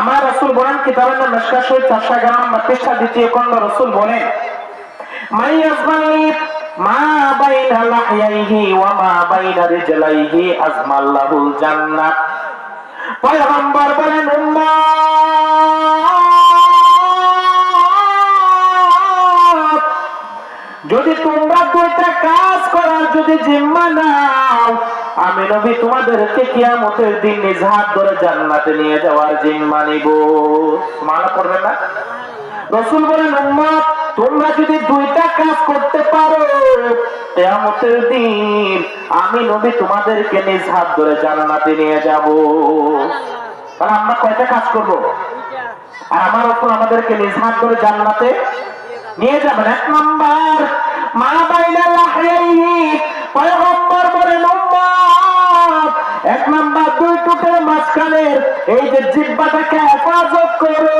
আমার রসুল বলেন, কিতাবের নাম মেশকা দ্বিতীয় খণ্ড রসুল বলেন, মাই মা ওয়া মা আজমাল্লাহুল পয়গম্বর বলেন যদি তোমরা দুইটা কাজ করার যদি জিম্মা নাও আমি নবী, তোমাদেরকে কিয়ামতের দিন নিজ হাত জান্নাতে নিয়ে যাওয়ার জিম্মা নিব। মানা করবে না? রসুল বলেন উম্মত তোমরা যদি দুইটা কাজ করতে পারো দিন আমি নবী তোমাদেরকে নিজ হাত ধরে জান্নাতে নিয়ে যাব। তাহলে আমরা কয়টা কাজ করব? আর আমার উপর আমাদেরকে নিজ হাত ধরে জান্নাতে নিয়ে যাবেন। এক নাম্বার, মা বাইনা যে জিব্বাটাকে হেফাজত করো।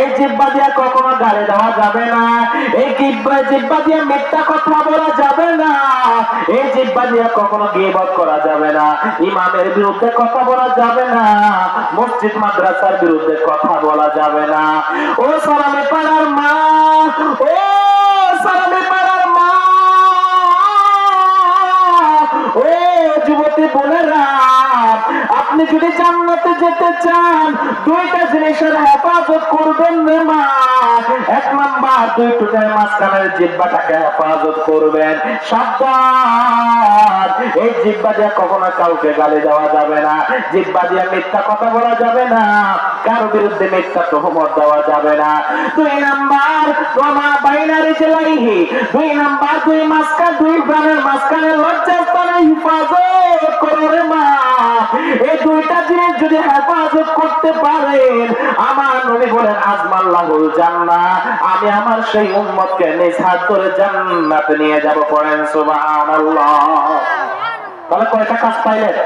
এই জিব্বা দিয়ে কখনো গাড়ি দেওয়া যাবে না। এই জিব্বা জিব্বা দিয়ে মিথ্যা কথা বলা যাবে না। এই জিব্বা দিয়ে কখনো গিবত করা যাবে না। ইমামের বিরুদ্ধে কথা বলা যাবে না। মসজিদ, মাদ্রাসার বিরুদ্ধে কথা বলা যাবে না। ও সালামে পাড়ার আপনি যদি জান্নাতে যেতে চান, দুইটা জিনিসের হেফাজত করবেন মা এক নাম্বার, দুই টুটের মাঝখানের জিব্বাটাকে হেফাজত করবেন। সাবধান। এই জিব্বা দিয়ে কখনো কাউকে গালি দেওয়া যাবে না। জিব্বা দিয়ে মিথ্যা কথা বলা যাবে না। কারও বিরুদ্ধে মিথ্যা তহমত দেওয়া যাবে না। দুই নাম্বার তোমা বাইনারি চেলাইহি দুই নাম্বার, দুই মাঝখান, দুই প্রাণের মাঝখানে লজ্জাস্থানে হেফাজত করো যদি হেফাজত করতে পারেন, আমার নবী বলেন আজমাল্লাহুল জান্না আমি আমার সেই উম্মতকে নিজ করে জান্নাতে নিয়ে যাব পড়েন, সুবহানাল্লাহ। তাহলে কয়টা কাজ পাইলেন?